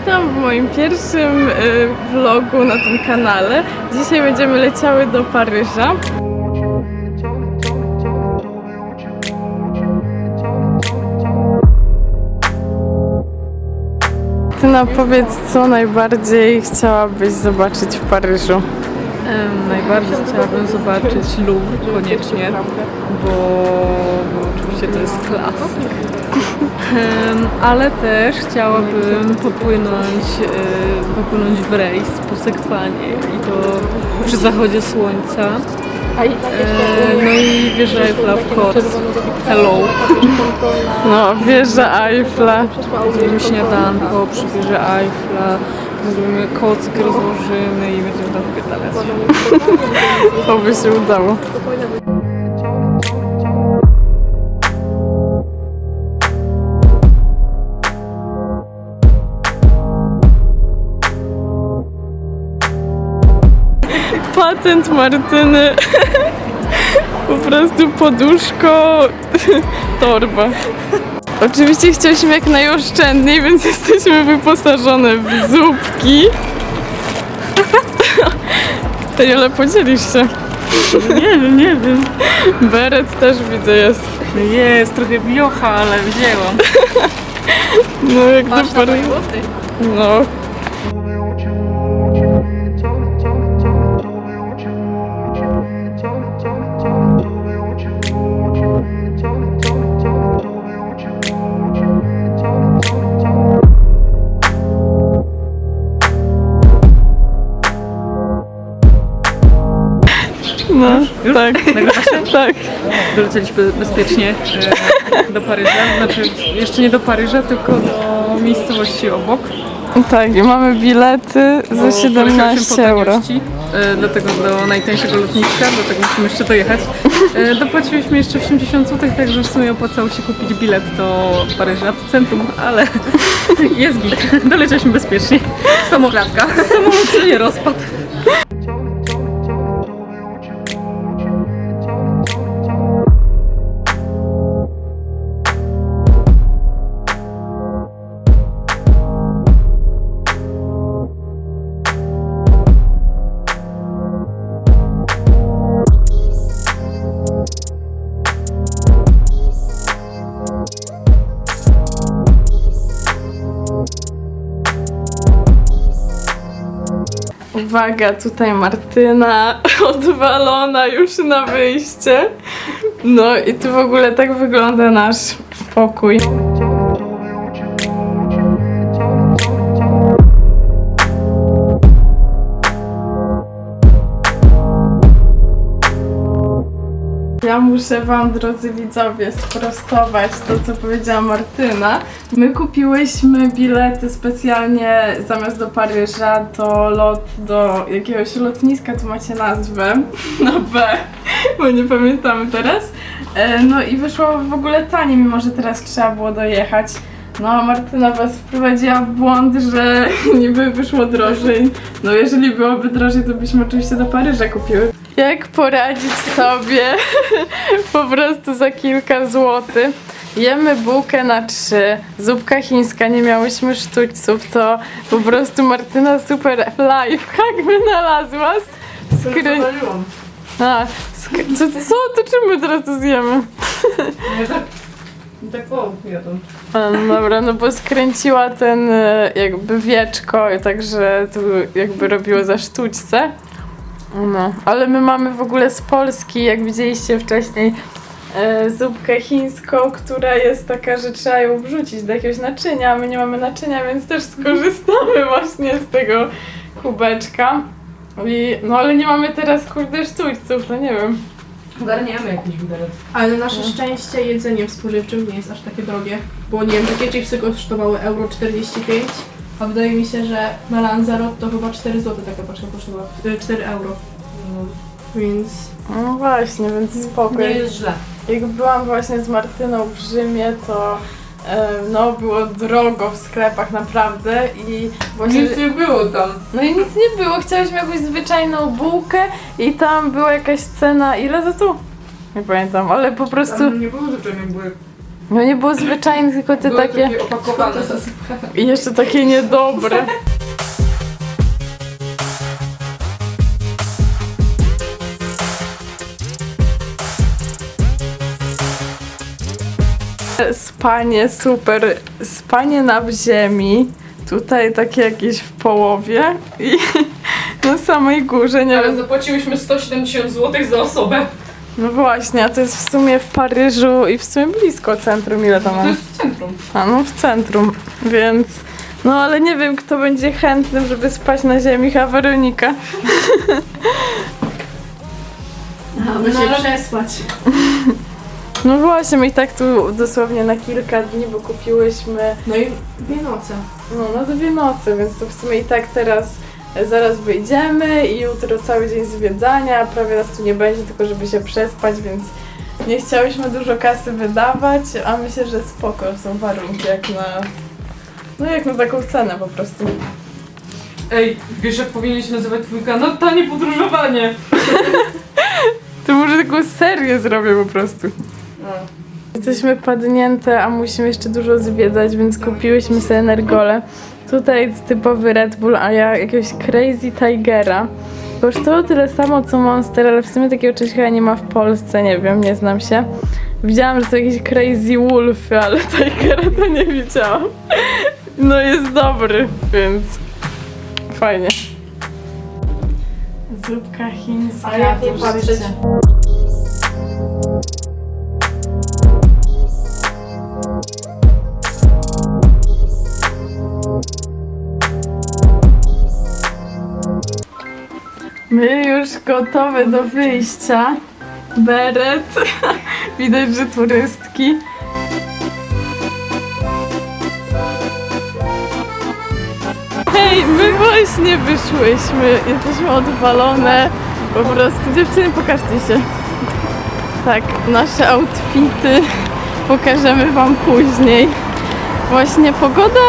witam w moim pierwszym y, vlogu na tym kanale. Dzisiaj będziemy leciały do Paryża. Ty nam powiedz, co najbardziej chciałabyś zobaczyć w Paryżu. Em, najbardziej chciałabym zobaczyć Louvre koniecznie, bo, bo oczywiście to jest klasyk. Em, ale też chciałabym popłynąć, e, popłynąć w rejs po Sekwanie i to przy zachodzie słońca. E, no i wieża Eiffla w Kors. Hello. No, wieża Eiffla. Zrobimy śniadanko przy wieży Eiffla. Zrobimy kocyk, rozłożymy i będziemy tam wypierdalać. Oby się udało. Patent Martyny. Po prostu poduszko, torba. Oczywiście chcieliśmy jak najoszczędniej, więc jesteśmy wyposażone w zupki. Ty, ale podzielisz się. Nie wiem, nie wiem. Beret też widzę jest. Jest trochę biocha, ale wzięłam. No jak do Paryża. No. No, tak. Nagrywa się? Tak. Dolecieliśmy bezpiecznie e, do Paryża. Znaczy, jeszcze nie do Paryża, tylko do miejscowości obok. Tak, i mamy bilety za bo 17 polecieliśmy po euro. E, dlatego do najtańszego lotniska, dlatego musimy jeszcze dojechać. E, dopłaciliśmy jeszcze 80 zł, także w sumie opłacało się kupić bilet do Paryża, do centrum, ale jest git. Dolecieliśmy bezpiecznie. Samoklatka. Samolot się nie rozpadł. Uwaga, tutaj Martyna odwalona już na wyjście. No i tu w ogóle tak wygląda nasz pokój. Muszę Wam, drodzy widzowie, sprostować to, co powiedziała Martyna. My kupiłyśmy bilety specjalnie zamiast do Paryża, to lot do jakiegoś lotniska, tu macie nazwę, na B, bo nie pamiętamy teraz. E, No i wyszło w ogóle taniej, mimo że teraz trzeba było dojechać. No, Martyna was wprowadziła w błąd, że niby wyszło drożej. No, jeżeli byłoby drożej, to byśmy oczywiście do Paryża kupiły. Jak poradzić sobie po prostu za kilka złotych? Jemy bułkę na trzy, zupka chińska, nie miałyśmy sztućców, to po prostu Martyna super lifehack wynalazła. Skry... A, sk- co, co? To czym my teraz to zjemy? Tak o, jadą. A, no dobra, no bo skręciła ten e, jakby wieczko, także tu jakby robiło za sztućce. No, ale my mamy w ogóle z Polski, jak widzieliście wcześniej, e, zupkę chińską, która jest taka, że trzeba ją wrzucić do jakiegoś naczynia, a my nie mamy naczynia, więc też skorzystamy właśnie z tego kubeczka. I, no ale nie mamy teraz kurde sztućców, to nie wiem. Ogarniemy jakiś widelec. Ale na nasze szczęście jedzenie w spożywczym nie jest aż takie drogie, bo nie wiem, takie chipsy kosztowały euro 45, a wydaje mi się, że na Lanzarote to chyba 4 zł taka paczka kosztowała, y, 4 euro, więc No właśnie, więc spoko. Nie jest źle. Jak byłam właśnie z Martyną w Rzymie, to e, no było drogo w sklepach naprawdę i właśnie... Nic nie było tam. No i nic nie było, chciałyśmy jakąś zwyczajną bułkę i tam była jakaś cena, ile za to? Nie pamiętam, ale po prostu... Tam nie było zwyczajnie były No nie było zwyczajnych, tylko te Były takie... opakowane. I jeszcze takie niedobre. Spanie super. Spanie na ziemi. Tutaj takie jakieś w połowie i na samej górze, nie Ale wiem. zapłaciłyśmy 170 zł za osobę. No właśnie, a to jest w sumie w Paryżu i w sumie blisko centrum. Ile to To mam? jest w centrum. A no w centrum, więc. No ale nie wiem, kto będzie chętnym, żeby spać na ziemi, a Weronika. Aby No, się przespać. No właśnie, my i tak tu dosłownie na kilka dni, bo kupiłyśmy No i dwie noce. no, na dwie noce, więc to w sumie i tak teraz zaraz wyjdziemy i jutro cały dzień zwiedzania, prawie nas tu nie będzie, tylko żeby się przespać, więc nie chciałyśmy dużo kasy wydawać, a myślę, że spoko są warunki jak na... No jak na taką cenę po prostu. Ej, wiesz jak powinien się nazywać twój kanał? Tanie podróżowanie. To może taką serię zrobię po prostu. Jesteśmy padnięte, a musimy jeszcze dużo zwiedzać, więc kupiłyśmy sobie energole. Tutaj typowy Red Bull, a ja jakiegoś Crazy Tigera. Kosztowało tyle samo co Monster, ale w sumie takiego czegoś chyba nie ma w Polsce, nie wiem, nie znam się. Widziałam, że to jakieś Crazy Wolfy, ale Tigera to nie widziałam. No jest dobry, więc fajnie. Zupka chińska. A jak nie My już gotowe do wyjścia. Beret. Widać, że turystki. Hej, my właśnie wyszłyśmy. Jesteśmy odwalone. Po prostu. Dziewczyny, pokażcie się. Tak, nasze outfity pokażemy wam później. Właśnie pogoda,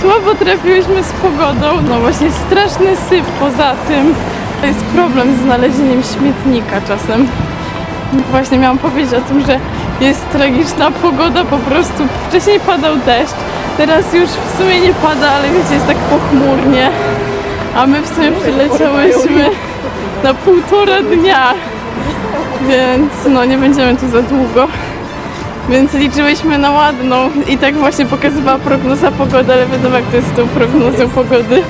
słabo trafiłyśmy z pogodą, no właśnie straszny syf poza tym. To jest problem z znalezieniem śmietnika czasem. Właśnie miałam powiedzieć o tym, że jest tragiczna pogoda, po prostu wcześniej padał deszcz, teraz już w sumie nie pada, ale wiecie, jest tak pochmurnie. A my w sumie przyleciałyśmy na półtora dnia, więc no nie będziemy tu za długo. Więc liczyłyśmy na ładną i tak właśnie pokazywała prognoza pogody, ale wiadomo jak to jest z tą prognozą pogody.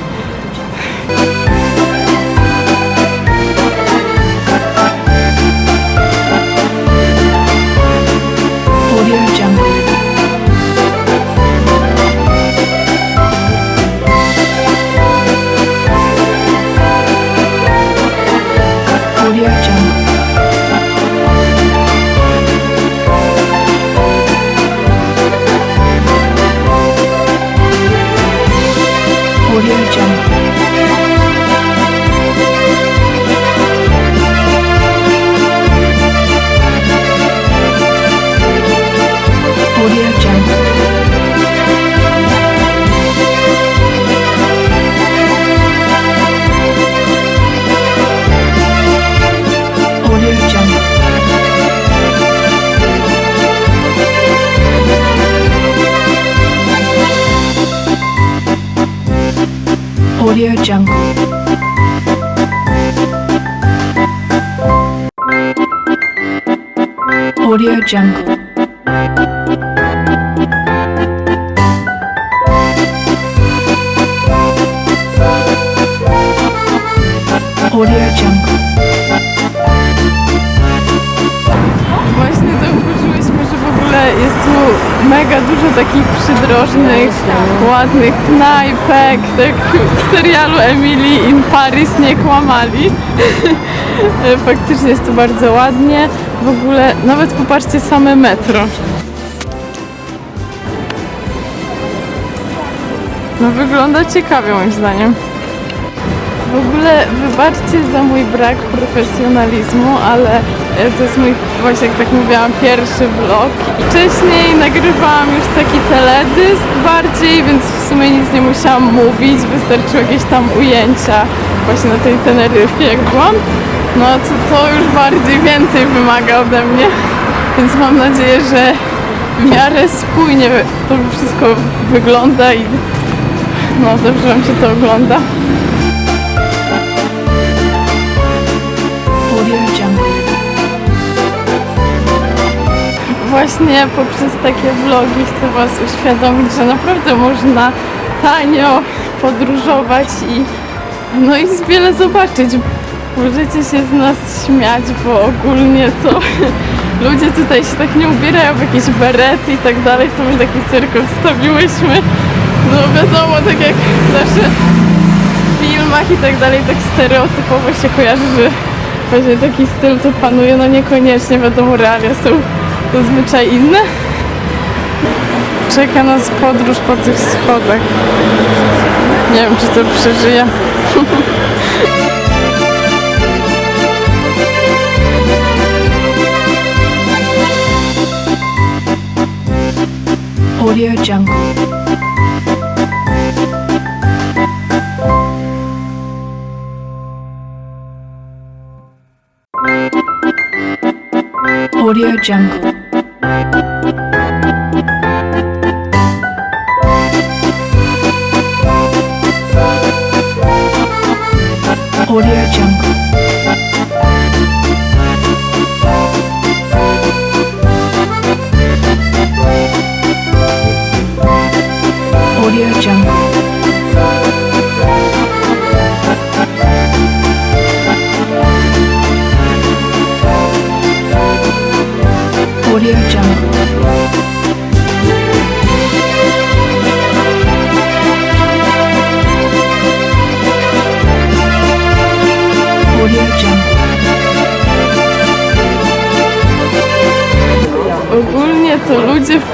Jungle. Audio Jungle. Takich przydrożnych, ładnych knajpek, tak w serialu Emily in Paris nie kłamali. Faktycznie jest tu bardzo ładnie. W ogóle nawet popatrzcie same metro. No wygląda ciekawie moim zdaniem. W ogóle wybaczcie za mój brak profesjonalizmu, ale e, to jest mój, właśnie jak tak mówiłam, pierwszy vlog. Wcześniej nagrywałam już taki teledysk bardziej, więc w sumie nic nie musiałam mówić, wystarczyły jakieś tam ujęcia właśnie na tej Teneryfie jak byłam. No to to już bardziej więcej wymaga ode mnie, więc mam nadzieję, że w miarę spójnie to wszystko wygląda i no dobrze wam się to ogląda. Właśnie poprzez takie vlogi chcę Was uświadomić, że naprawdę można tanio podróżować i no i wiele zobaczyć. Możecie się z nas śmiać, bo ogólnie to ludzie tutaj się tak nie ubierają w jakieś berety i tak dalej, to my taki cyrk odstawiłyśmy. No wiadomo, tak jak zawsze w filmach i tak dalej, tak stereotypowo się kojarzy, że właśnie taki styl tu panuje, no niekoniecznie, wiadomo, realia są zazwyczaj inne. Czeka nas podróż po tych schodach. Nie wiem, czy to przeżyję. Audio Jungle. Audio Jungle.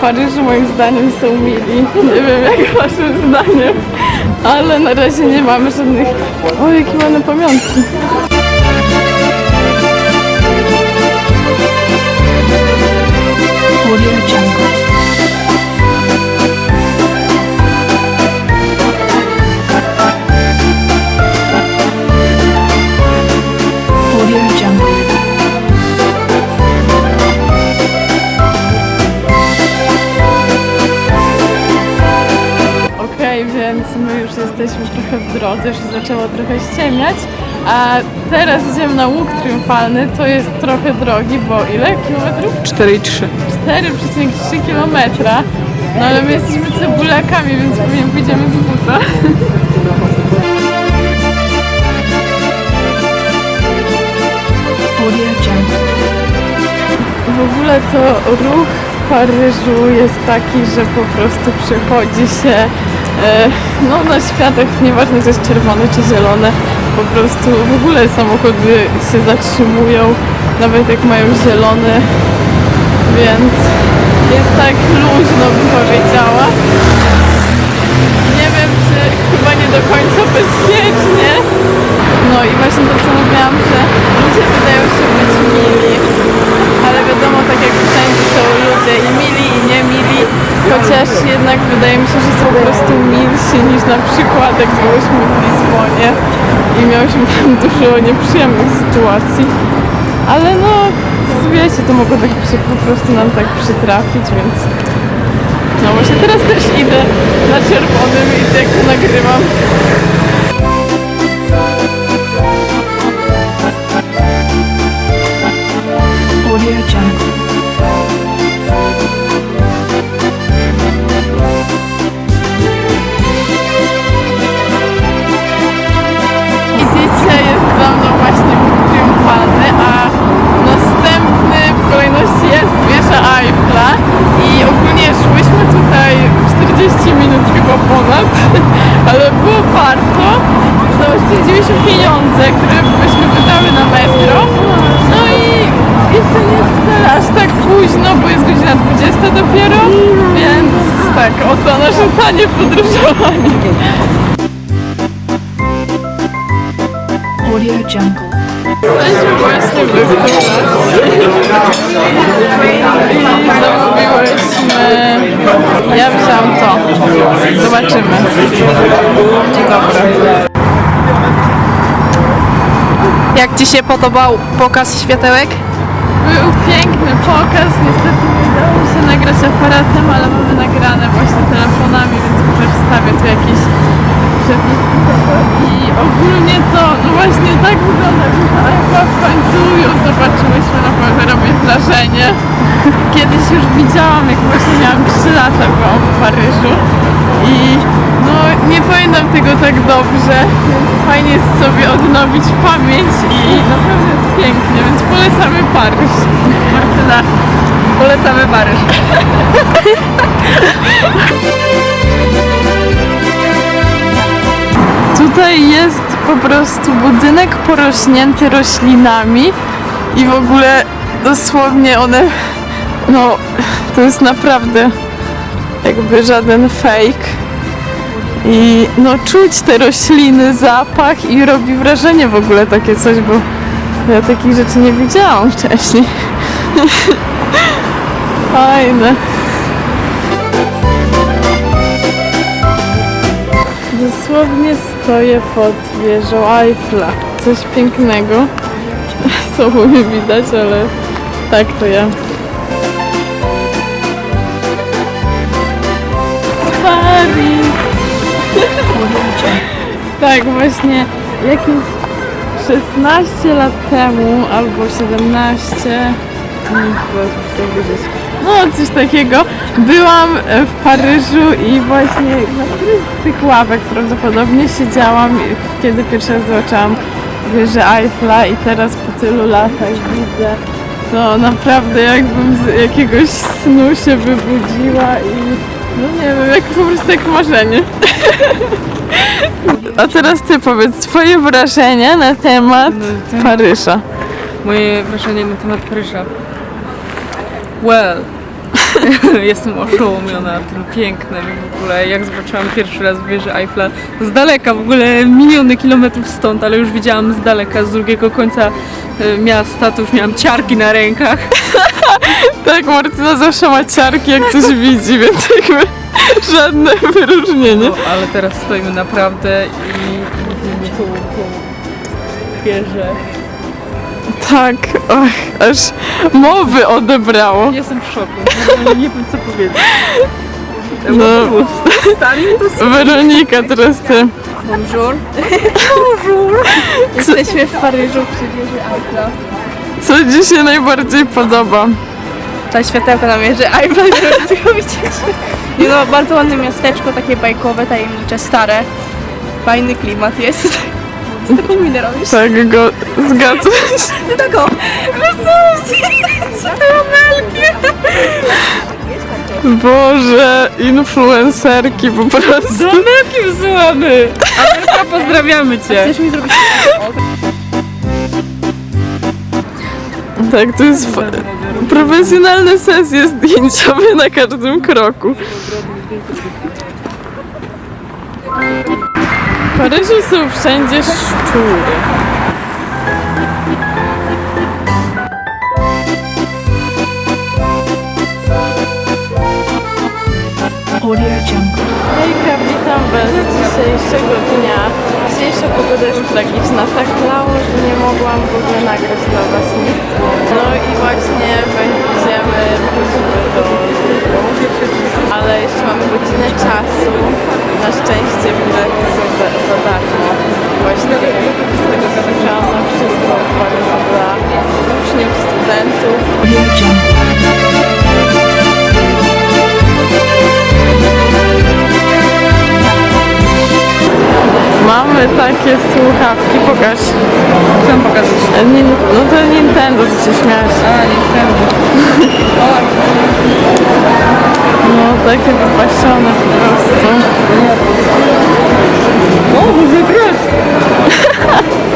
Paryżu moim zdaniem są mili. Nie wiem jak waszym zdaniem, ale na razie nie mamy żadnych... O, jakie ładne pamiątki. Audio Jungle. Jesteśmy trochę w drodze, już zaczęło trochę ściemniać, a teraz idziemy na łuk triumfalny, to jest trochę drogi, bo ile kilometrów? 4,3. 4,3 kilometra. No ale my jesteśmy cebulakami, więc pewnie pójdziemy z buta. W ogóle to ruch w Paryżu jest taki, że po prostu przechodzi się no, na światach, nieważne czy jest czerwone czy zielone, po prostu w ogóle samochody się zatrzymują, nawet jak mają zielony, więc jest tak luźno bym powiedziała. Nie wiem, czy chyba nie do końca bezpiecznie. No i właśnie to, co mówiłam, że ludzie wydają się być mili, ale wiadomo, tak jak wszędzie są ludzie i mili i niemili, chociaż jednak wydaje mi się, że są po prostu niż na przykład jak byłyśmy w Lizbonie i miałyśmy tam dużo nieprzyjemnych sytuacji. Ale no, wiecie, to mogło tak się po prostu nam tak przytrafić, więc no właśnie teraz też idę na czerwonym i jak to nagrywam. Audio Jungle. Zaoszczędziliśmy pieniądze, które byśmy wydały na metro. No i jeszcze nie jest wcale aż tak późno, bo jest godzina 20 dopiero, więc tak, oto nasze tanie podróżowanie. Audio Jungle. Jesteśmy właśnie w restauracji i zamówiłyśmy... Ja wziąłam to. Zobaczymy. Dobra. Jak Ci się podobał pokaz światełek? Był piękny pokaz, niestety nie udało się nagrać aparatem, ale mamy nagrane właśnie telefonami, więc może wstawię tu jakieś przepisy i ogólnie to, no właśnie tak wygląda, chyba w końcu ją zobaczyłyśmy, naprawdę robi wrażenie. Kiedyś już widziałam, jak właśnie miałam 3 lata, byłam w Paryżu tego tak dobrze, więc fajnie jest sobie odnowić pamięć i naprawdę jest pięknie, więc polecamy Paryż. Martyna, polecamy Paryż. Tutaj jest po prostu budynek porośnięty roślinami i w ogóle dosłownie one, no to jest naprawdę jakby żaden fake. I no czuć te rośliny, zapach i robi wrażenie w ogóle takie coś, bo ja takich rzeczy nie widziałam wcześniej. Fajne. Dosłownie stoję pod wieżą Eiffla. Coś pięknego. Co nie widać, ale tak to ja. Tak, właśnie jakieś 16 lat temu albo 17 mm, chyba tak no coś takiego. Byłam e, w Paryżu i właśnie na z tych ławek prawdopodobnie siedziałam kiedy pierwszy raz zobaczyłam wieżę Eiffla i teraz po tylu latach widzę to naprawdę jakbym z jakiegoś snu się wybudziła i no nie wiem, jak po prostu jak marzenie. A teraz ty powiedz swoje wrażenia na temat No, Paryża. Moje wrażenie na temat Paryża. Well. Jestem oszołomiona tym pięknem w ogóle. Jak zobaczyłam pierwszy raz wieżę Eiffla z daleka, w ogóle miliony kilometrów stąd, ale już widziałam z daleka, z drugiego końca e, miasta, to już miałam ciarki na rękach. Tak, Martyna zawsze ma ciarki, jak coś widzi, więc jakby żadne wyróżnienie. No, ale teraz stoimy naprawdę i widzimy tą wieżę. Tak, och, aż mowy odebrało. Jestem w szoku. Nie wiem co powiedzieć. No, Weronika, teraz ty. Bonjour. Bonjour. Jesteśmy w Paryżu przy wieży Eiffla. Co Ci się najbardziej podoba? Ta światełka na żeby tylko widzieć. Nie no, bardzo ładne miasteczko, takie bajkowe, tajemnicze, stare. Fajny klimat jest. Co taką minę robisz? Tak go zgadzam się. Ty tego! Boże, influencerki po prostu. Jakim złamy! Amerka, pozdrawiamy Cię! Chcesz mi zrobić Tak, to jest fa- profesjonalne sesje zdjęciowe na każdym kroku. W Paryżu są wszędzie szczury. Audio Jungle. Witam Was dzisiejszego dnia. Dzisiejsza pogoda jest tragiczna. Tak lało, że nie mogłam w ogóle nagrać dla Was nic. No i właśnie będziemy wchodzimy pokaż. Chcę pokazać. E, Nie, no to Nintendo, co się śmiałeś. A, chcę. No takie wypasione po prostu. O, może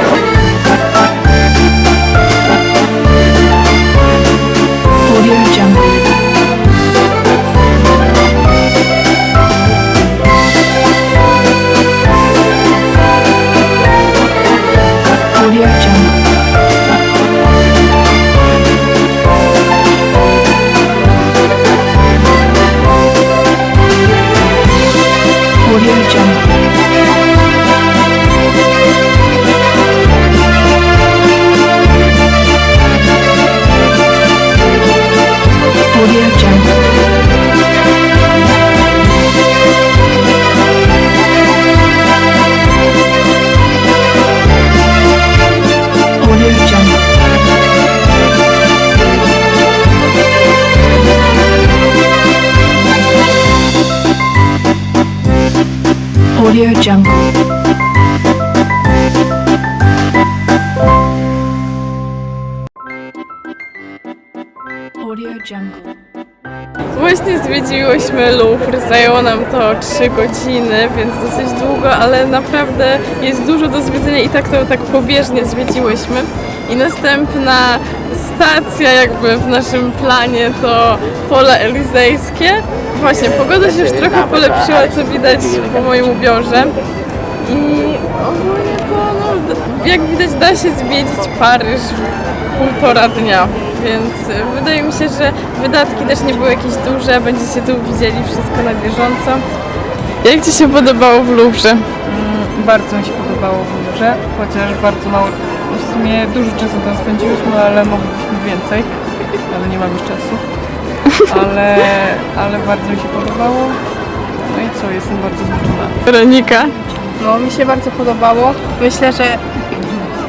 Audio Jungle. Audio Jungle. Właśnie zwiedziłyśmy Louvre, zajęło nam to 3 godziny, więc dosyć długo, ale naprawdę jest dużo do zwiedzenia i tak to tak pobieżnie zwiedziłyśmy. I następna stacja jakby w naszym planie to pole elizejskie. Właśnie, pogoda się już trochę polepszyła, co widać po moim ubiorze. I ogólnie to, no, jak widać, da się zwiedzić Paryż w półtora dnia. Więc y, wydaje mi się, że wydatki też nie były jakieś duże, będziecie tu widzieli wszystko na bieżąco. Jak Ci się podobało w Louvre? Bardzo mi się podobało w Louvre, chociaż bardzo mało, w sumie dużo czasu tam spędziłyśmy, ale moglibyśmy więcej, ale nie mam już czasu. Ale, ale bardzo mi się podobało. No i co, jestem bardzo zmęczona. Weronika? No, mi się bardzo podobało. Myślę, że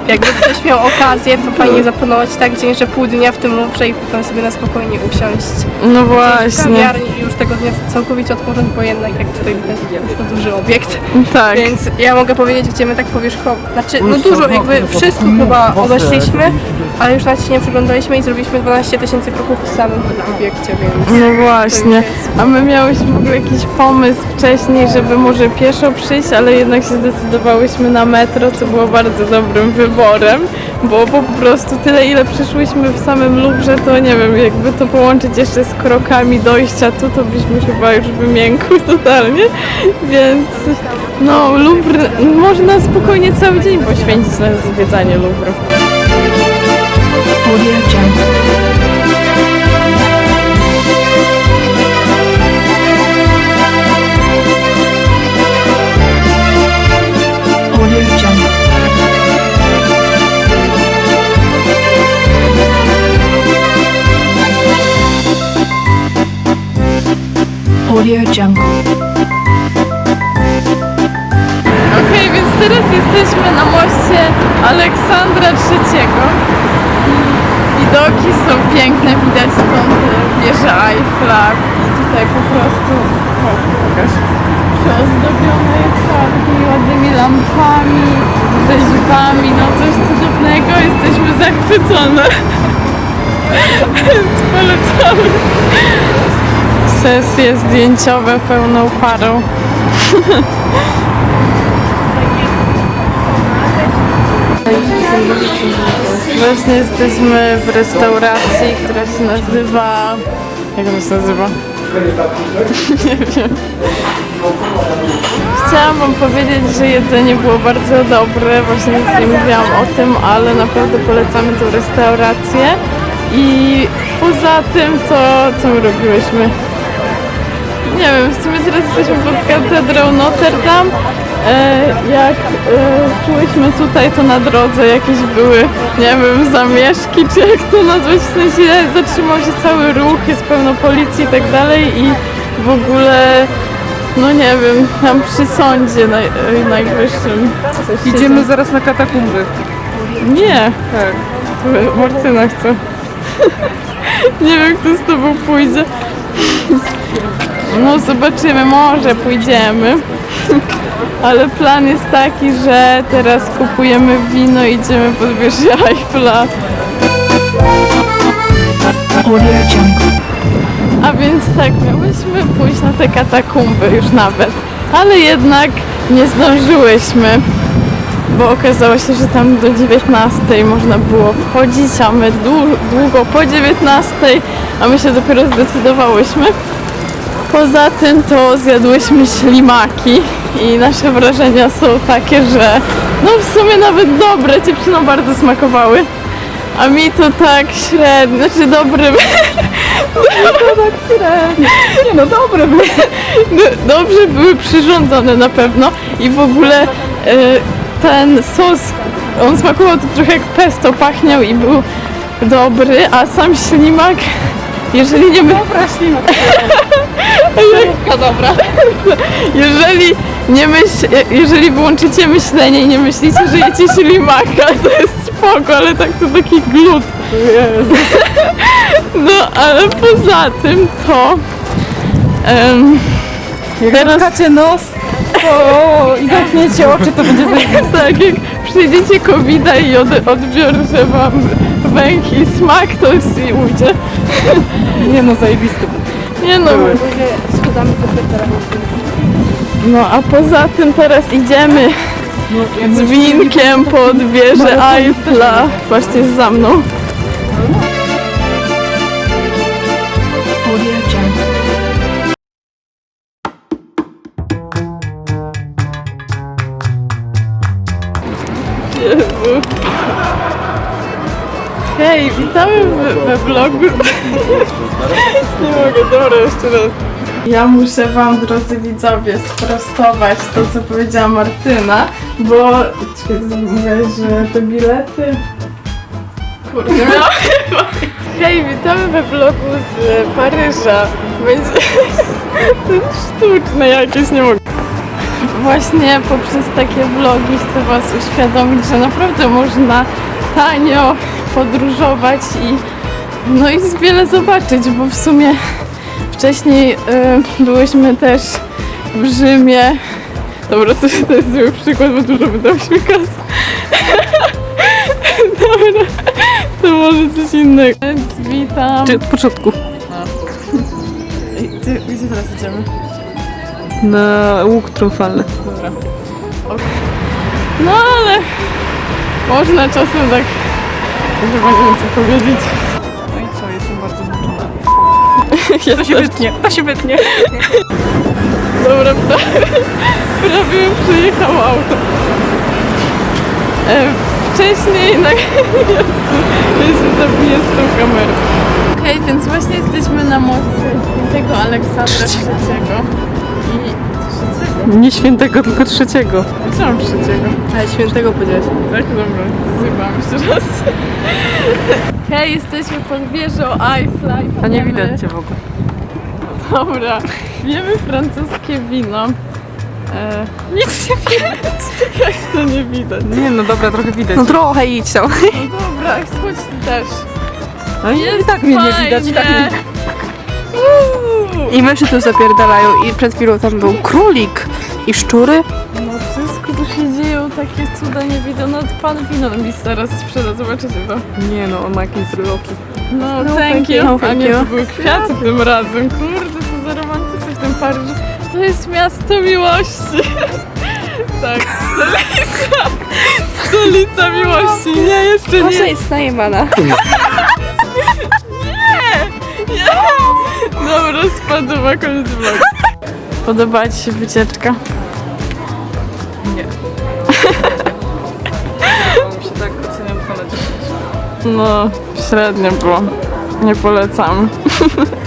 jakby ktoś miał okazję, to fajnie zaplanować tak dzień, że pół dnia w tym Louvre i potem sobie na spokojnie usiąść. No W właśnie. kawiarni i już tego dnia całkowicie odpocząć, bo jednak jak tutaj widać jest to duży obiekt. Tak. Więc ja mogę powiedzieć, gdzie my tak powierzchownie, znaczy no dużo, jakby wszystko chyba obeszliśmy, ale już nawet się nie przyglądaliśmy i zrobiliśmy 12 tysięcy kroków w samym obiekcie, więc... No właśnie. A my miałyśmy w ogóle jakiś pomysł wcześniej, żeby może pieszo przyjść, ale jednak się zdecydowałyśmy na metro, co było bardzo dobrym wyborem, bo po prostu tyle ile przeszłyśmy w samym Louvre, to nie wiem, jakby to połączyć jeszcze z krokami dojścia tu, to byśmy chyba już wymiękły totalnie, więc no Louvre można spokojnie cały dzień poświęcić na zwiedzanie Louvre. Audio Jungle. Audio. Okej, więc teraz jesteśmy na moście Aleksandra III. Widoki są piękne, widać stąd e, wieżę Eiffla i tutaj po prostu o, pokaż. Przeozdobione ładnymi lampami, rzeźbami, no coś cudownego, jesteśmy zachwycone. Więc polecamy. Sesje zdjęciowe pełną parą. Właśnie jesteśmy w restauracji, która się nazywa... Jak ona się nazywa? Nie wiem. Chciałam wam powiedzieć, że jedzenie było bardzo dobre, właśnie nic nie mówiłam o tym, ale naprawdę polecamy tą restaurację. I poza tym to, co my robiłyśmy? Nie wiem, w sumie teraz jesteśmy pod katedrą Notre Dame. E, jak e, szłyśmy tutaj, to na drodze jakieś były, nie wiem, zamieszki, czy jak to nazwać, w sensie zatrzymał się cały ruch, jest pełno policji i tak dalej i w ogóle, no nie wiem, tam przy sądzie naj, e, najwyższym. Idziemy za- zaraz na katakumby. Nie, Tak. Martyna chce. nie wiem, kto z tobą pójdzie. No zobaczymy, może pójdziemy. Ale plan jest taki, że teraz kupujemy wino i idziemy pod wieżę Eiffla. A więc tak, miałyśmy pójść na te katakumby już nawet. Ale jednak nie zdążyłyśmy. Bo okazało się, że tam do 19 można było wchodzić, a my dłu- długo po 19, a my się dopiero zdecydowałyśmy. Poza tym to zjadłyśmy ślimaki i nasze wrażenia są takie, że no w sumie nawet dobre, dziewczynom bardzo smakowały. A mi to tak średnio, znaczy dobry. No tak średnio. Nie no, dobre były. No, Dobrze były przyrządzone na pewno i w ogóle e, ten sos, on smakował to trochę jak pesto, pachniał i był dobry, a sam ślimak, jeżeli nie my... Dobra, ślimak. Dobra. Jeżeli nie myśl, jeżeli wyłączycie myślenie i nie myślicie, że jecie ślimaka, to jest spoko, ale tak to taki glut. No, ale poza tym to... em, teraz Kacie nos. O, i zamknięcie oczy, to będzie zajebiste. Tak, jak przyjdziecie covid i od, odbiorze wam węch i smak, to już i ujdzie. Nie no, zajebiste. Nie no. No a poza tym teraz idziemy z winkiem pod wieżę Eiffla. Właśnie jest za mną. Hej, witamy we, we vlogu. Nie mogę, dobra, jeszcze raz. Ja muszę wam, drodzy widzowie, sprostować to, co powiedziała Martyna, bo mówię, że te bilety... Kurde, chyba. Hej, witamy we vlogu z Paryża. Będzie... To jest sztuczne jakieś, nie mogę. Właśnie poprzez takie vlogi chcę Was uświadomić, że naprawdę można tanio podróżować i no i wiele zobaczyć, bo w sumie wcześniej y, byłyśmy też w Rzymie. Dobra, to, to jest zły przykład, bo dużo wydałyśmy kas. Dobra, to może coś innego. Więc witam. Czy od początku? Ej, Ty, gdzie teraz idziemy? Na łuk triumfalny. Dobra. No ale można czasem tak nie wiem co powiedzieć. No i co, jestem bardzo to się wytnie, to się wytnie. Dobra, prawie, prawie przyjechało auto. E, wcześniej na... Ja się zabiję z tą kamerą. Okej, więc właśnie jesteśmy na moście świętego Aleksandra III. I? Nie świętego, tylko trzeciego. Mam trzeciego? Ale świętego powiedziałeś. Tak, dobra, zjebałam jeszcze raz. Hej, jesteśmy pod wieżą Eiffla i A nie widać cię w ogóle. Dobra, wiemy francuskie wino. E, nic nie widać. Jak to nie widać? Nie no dobra, trochę widać. No trochę idź tam. No dobra, chodź też. No i Jest tak mnie nie widać, i tak fajnie. mnie... Uuu. I myszy tu zapierdalają i przed chwilą tam był królik i szczury. No wszystko tu się dzieją, takie cuda nie widzę. No pan wino mi zaraz sprzeda, zobaczycie to. Nie no, on ma jakieś bryloki. No, No, thank you. you, A thank nie, to były kwiaty tym razem. Kurde, co za romantycy w tym Paryżu. To jest miasto miłości. tak, stolica. Stolica miłości. Nie, jeszcze nie. Wasza jest najebana. Dobra, spadła koniec vlogu. Podobała Ci się wycieczka? No, średnio było. Nie polecam.